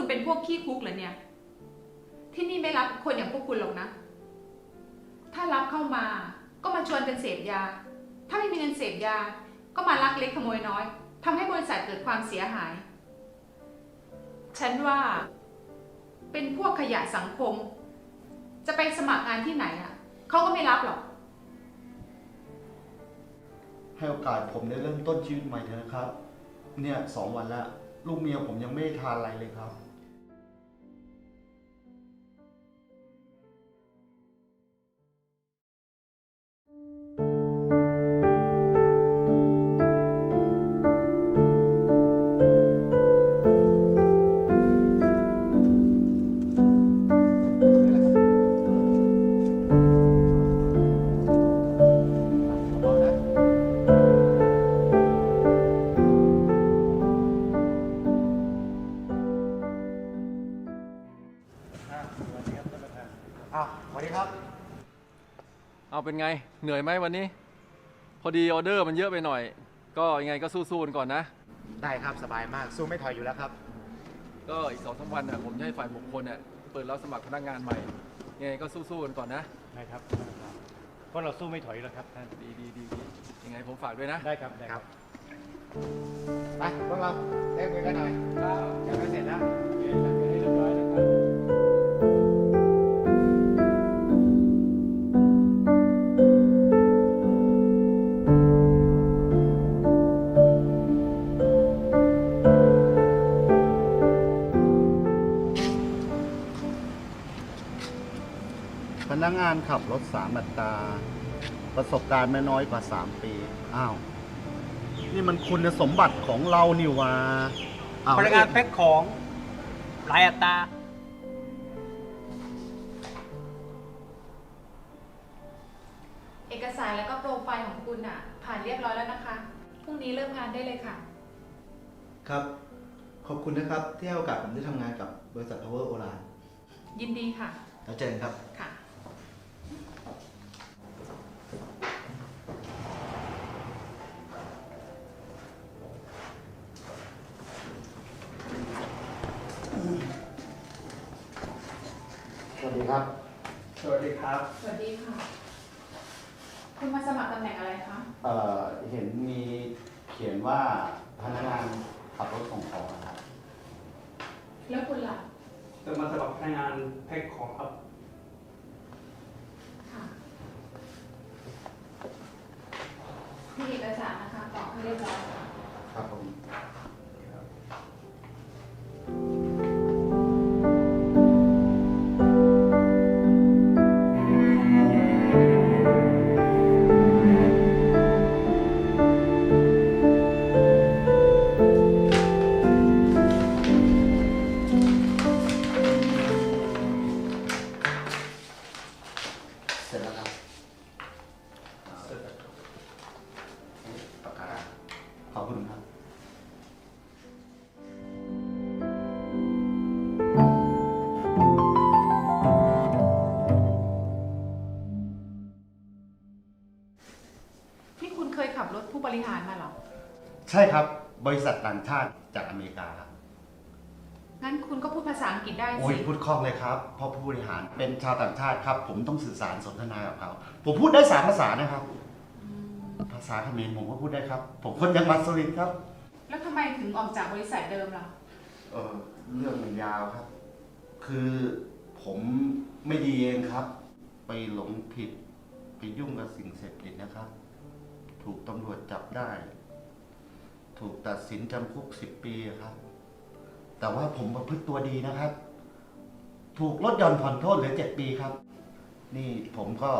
คุณเป็นพวกขี้คุกเหรอเนี่ย ที่นี่ไม่รับคนอย่างพวกคุณหรอกนะ ถ้ารับเข้ามาก็มาชวนกันเสพยา ถ้าไม่มีเงินเสพยา ก็มาลักเล็กขโมยน้อยทำให้บริษัทเกิดความเสียหาย ฉันว่า เป็นพวกขยะสังคม จะไปสมัครงานที่ไหนอะเขาก็ไม่รับหรอก ให้โอกาสผมได้เริ่มต้นชีวิตใหม่เถอะนะครับ เนี่ยสองวันแล้ว ลูกเมียผมยังไม่ได้ทานอะไรเลยครับ อ้าวสวัสดีครับ เอาเป็นไง เหนื่อยไหมวันนี้ พอดีออเดอร์มันเยอะไปหน่อย ก็ยังไงก็สู้ๆกันก่อนนะ ได้ครับสบายมากสู้ไม่ถอยอยู่แล้วครับ ก็อีกสองสามวันน่ะผมจะให้ฝ่ายบุคคลน่ะเปิดรับสมัครพนักงานใหม่ยังไงก็สู้ๆกันก่อนนะ ได้ครับเพราะเราสู้ไม่ถอยแล้วครับท่านดีดีดีดียังไงผมฝากด้วยนะ ได้ครับได้ครับ ไปพวกเราเล่นมือกันหน่อยยังไม่เสร็จนะโอเคจัดการให้เรียบร้อย นะครับพนักงานขับรถสามอัตรา ประสบการณ์ไม่น้อยกว่า3ปี อ้าว นี่มันคุณสมบัติของเรานี่หว่าอ้วพนักงานแพ็คของหลายอัตราเอกสารแล้วก็โปรไฟล์ของคุณอะผ่านเรียบร้อยแล้วนะคะ พรุ่งนี้เริ่มงานได้เลยค่ะ ครับ ขอบคุณนะครับที่ให้โอกาสผมได้ทำงานกับบริษัท Power o l a ยินดีค่ะ แล้วเจอกันครับ ค่ะ ครับ สวัสดีครับ สวัสดีค่ะ คุณมาสมัครตำแหน่งอะไรคะ เอ่อ เห็นมีเขียนว่าพนักงานขับรถส่งของนะครับ แล้วคุณล่ะ จะมาสมัครพนักงานแพ็คของครับ ค่ะมีเอกสารนะคะกรอกให้เรียบร้อย ใช่ครับบริษัทต่างชาติจากอเมริกาครับงั้นคุณก็พูดภาษาอังกฤษได้โอ้ยสิ พูดคล่องเลยครับเพราะผู้บริหารเป็นชาวต่างชาติครับ ผมต้องสื่อสารสนทนากับเขาผมพูดได้สามภาษานะครับอืมภาษาเขมรผมก็พูดได้ครับ ผมคนยังหวัดสุรินทร์ครับ แล้วทำไมถึงออกจากบริษัทเดิมล่ะ เออเรื่องมันยาวครับ คือผมไม่ดีเองครับ ไปหลงผิด ไปยุ่งกับสิ่งเสพติดนะครับ ถูกตำรวจจับได้ ถูกตัดสินจำคุกสิบปีครับ แต่ว่าผมประพฤติตัวดีนะครับ ถูกลดหย่อนผ่อนโทษเหลือเจ็ดปีครับ นี่ผมก็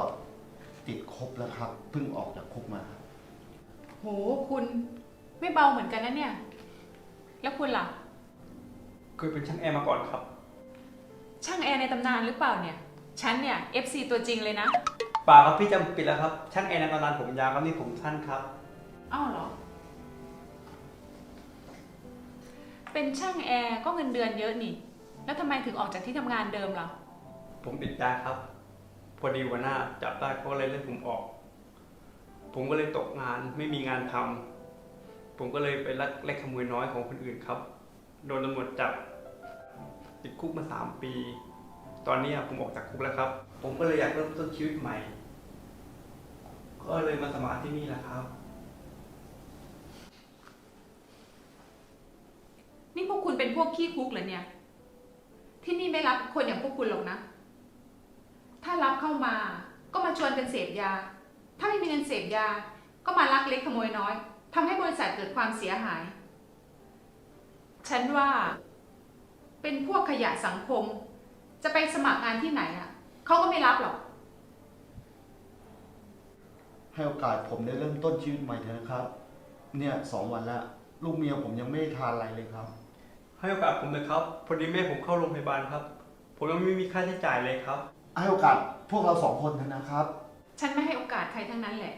ติดคุกแล้วครับเพิ่งออกจากคุกมาครับโหคุณไม่เบาเหมือนกันนะเนี่ย แล้วคุณล่ะ เคยเป็นช่างแอร์มาก่อนครับ ช่างแอร์ในตำนานหรือเปล่าเนี่ย ฉันเนี่ย FC ตัวจริงเลยนะ ป่าครับพี่จำปิดแล้วครับ ช่างแอร์ในตำนานผมยาวครับนี่ผมสั้นครับ อ้าวเหรอ เป็นช่างแอร์ก็เงินเดือนเยอะนี่ แล้วทำไมถึงออกจากที่ทำงานเดิมล่ะ ผมติดยาครับ พอดีวันหน้าจับได้เขาเลยเล่นผมออก ผมก็เลยตกงานไม่มีงานทำผมก็เลยไปลักเล็กขโมยน้อยของคนอื่นครับ โดนตำรวจจับ ติดคุกมาสามปี ตอนนี้ผมออกจากคุกแล้วครับ ผมก็เลยอยากเริ่มต้นชีวิตใหม่ ก็เลยมาสมัครที่นี่แหละครับ นี่ พวกขี้คุกเหรอเนี่ย ที่นี่ไม่รับคนอย่างพวกคุณหรอกนะ ถ้ารับเข้ามาก็มาชวนกันเสพยา ถ้าไม่มีเงินเสพยา ก็มาลักเล็กขโมยน้อยทำให้บริษัทเกิดความเสียหาย ฉันว่า เป็นพวกขยะสังคม จะไปสมัครงานที่ไหนอะเขาก็ไม่รับหรอก ให้โอกาสผมได้เริ่มต้นชีวิตใหม่เถอะนะครับ เนี่ยสองวันแล้วลูกเมียผมยังไม่ได้ทานอะไรเลยครับ ให้โอกาสผมเลยครับ พอดีแม่ผมเข้าโรงพยาบาลครับ ผมยังไม่มีค่าใช้จ่ายเลยครับ ให้โอกาสพวกเราสองคนเถอะนะครับ ฉันไม่ให้โอกาสใครทั้งนั้นแหละ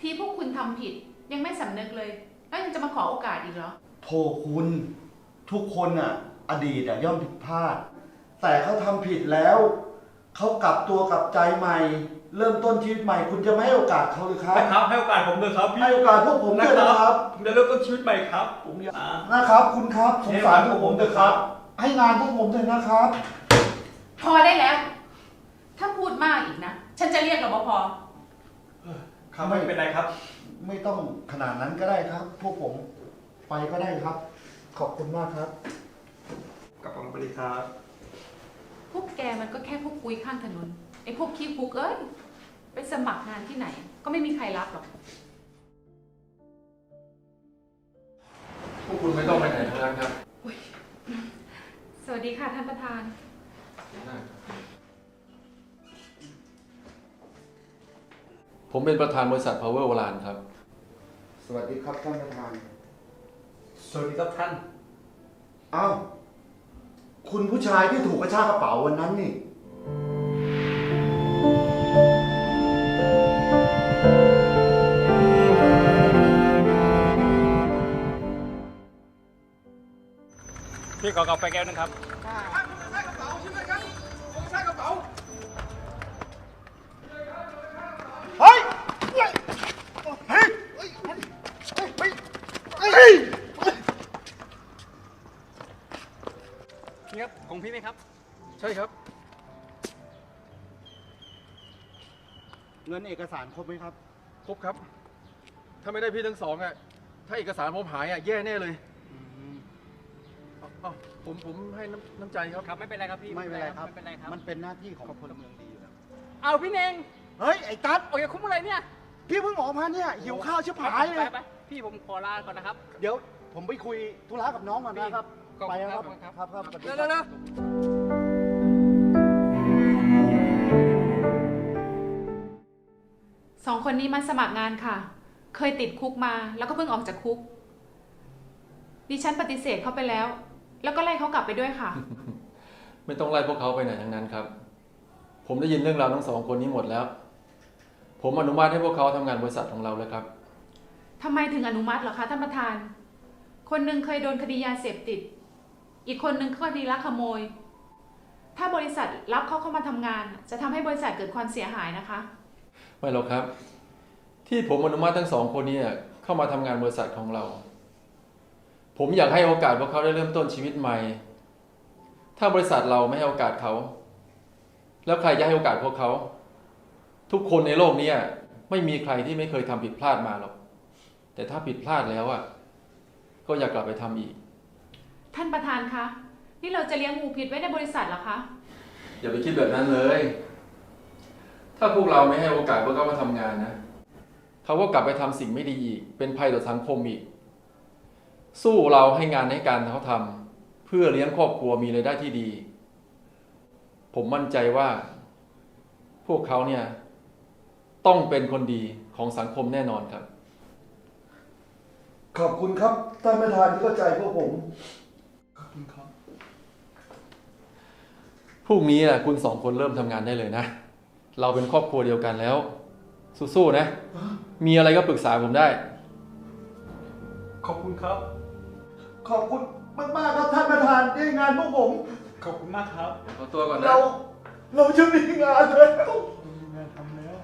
ที่พวกคุณทำผิดยังไม่สำนึกเลย แล้วยังจะมาขอโอกาสอีกเหรอ โทคุณ ทุกคนอะ อดีตอะย่อมผิดพลาด แต่เขาทำผิดแล้ว เขากลับตัวกลับใจใหม่ เริ่มต้นชีวิตใหม่ คุณจะไม่ให้โอกาสเขาหรือครับนะครับให้โอกาสผมเลยครับพี่ให้โอกาสพวกผมด้วยนะครับผมจะเริ่มต้นชีวิตใหม่ครับ ผมอยากอ่านะครับ คุณครับสงสารพวกผมเถอะครับ ให้งานพวกผมเถอะนะครับ พอได้แล้ว ถ้าพูดมากอีกนะ ฉันจะเรียกรปภครับไม่เป็นไรครับ ไม่ต้องขนาดนั้นก็ได้ครับ พวกผมไปก็ได้ครับ ขอบคุณมากครับกับผมบริครับ พวกแกมันก็แค่พวกปุ้ยข้างถนนไอ้พวกขี้คุกเอ้ย ไปสมัครงานที่ไหน ก็ไม่มีใครรับหรอก พวกคุณไม่ต้องไปไหนทั้งนั้นครับสวัสดีค่ะท่านประธาน ผมเป็นประธานบริษัท Power วลานครับ สวัสดีครับท่านประธาน สวัสดีครับท่านอ้าวคุณผู้ชายที่ถูกกระชากกระเป๋าวันนั้นนี่ พี่ขอกาแฟแก้วนึงครับเฮ้ยเฮ้ยเฮ้ยเฮ้ยนี่ครับของพี่ไหมครับ ใช่ครับ เงินเอกสารครบไหมครับ ครบครับ ถ้าไม่ได้พี่ทั้งสองอะ ถ้าเอกสารผมหายอะแย่แน่เลยเอาเอาผมผมให้น้ำน้ำใจครับ ครับไม่เป็นไรครับพี่ไม่เป็นไรครับ ไม่เป็นไรครับมันเป็นหน้าที่ของพลเมืองดีอยู่แล้วเอาพี่เนงเฮ้ย ไอ้ตั๊ดออกจากคุกเมื่อไหรเนี่ยพี่เพิ่งออกมาเนี่ยหิวข้าวชิบหายเลยไปไปพี่ผมขอลาก่อนนะครับ เดี๋ยวผมไปคุยธุระกับน้องก่อนนะครับขอบไปคุณแล้วคครัรับบครับครับสวัสดีเร็วครับเร็วเร็วสองคนนี้มาสมัครงานค่ะ เคยติดคุกมาแล้วก็เพิ่งออกจากคุก ดิฉันปฏิเสธเขาไปแล้ว แล้วก็ไล่เขากลับไปด้วยค่ะ ไม่ต้องไล่พวกเขาไปไหนทั้งนั้นครับ ผมได้ยินเรื่องราวทั้งสองคนนี้หมดแล้ว ผมอนุญาตให้พวกเขาทำงานบริษัทของเราแล้วครับ ทำไมถึงอนุมัติเหรอคะท่านประธาน คนหนึ่งเคยโดนคดียาเสพติด อีกคนหนึ่งคดีลักขโมย ถ้าบริษัทรับเขาเข้ามาทำงาน จะทำให้บริษัทเกิดความเสียหายนะคะ ไม่หรอกครับ ที่ผมอนุมัติทั้งสองคนนี้เข้ามาทำงานบริษัทของเรา ผมอยากให้โอกาสพวกเขาได้เริ่มต้นชีวิตใหม่ ถ้าบริษัทเราไม่ให้โอกาสเขา แล้วใครจะให้โอกาสพวกเขา ทุกคนในโลกนี้ไม่มีใครที่ไม่เคยทำผิดพลาดมาหรอก แต่ถ้าผิดพลาดแล้วอะ ก็อย่ากลับไปทำอีก ท่านประธานคะ นี่เราจะเลี้ยงงูพิษไว้ในบริษัทเหรอคะ อย่าไปคิดแบบนั้นเลย ถ้าพวกเราไม่ให้โอกาสพวกเขามาทำงานนะ เขาก็กลับไปทำสิ่งไม่ดีอีก เป็นภัยต่อสังคมอีก สู้เราให้งานให้การเขาทำเพื่อเลี้ยงครอบครัวมีรายได้ที่ดี ผมมั่นใจว่า พวกเขาเนี่ย ต้องเป็นคนดีของสังคมแน่นอนครับ ขอบคุณครับท่านประธานที่เข้าใจพวกผม ขอบคุณครับพรุ่งนี้นะคุณสองคนเริ่มทำงานได้เลยนะ เราเป็นครอบครัวเดียวกันแล้ว สู้ๆนะ มีอะไรก็ปรึกษาผมได้ ขอบคุณครับ ขอบคุณมากๆครับท่านประธานที่ให้งานพวกผม ขอบคุณมากครับขอตัวก่อนนะเรา เราจะมีงานแล้วมีงานทำแล้ว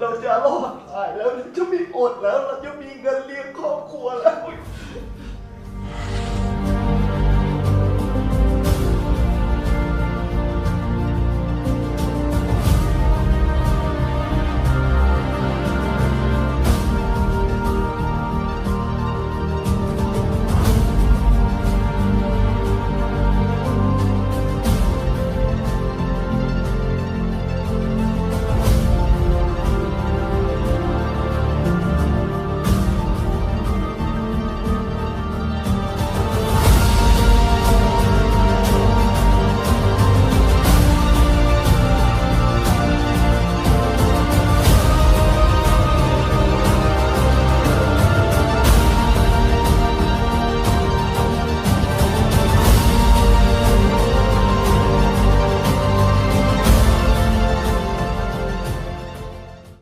เราจะรอดตายแล้วเราจะมีอดแล้ว เราจะมีเงินเลี้ยงครอบครัวแล้ว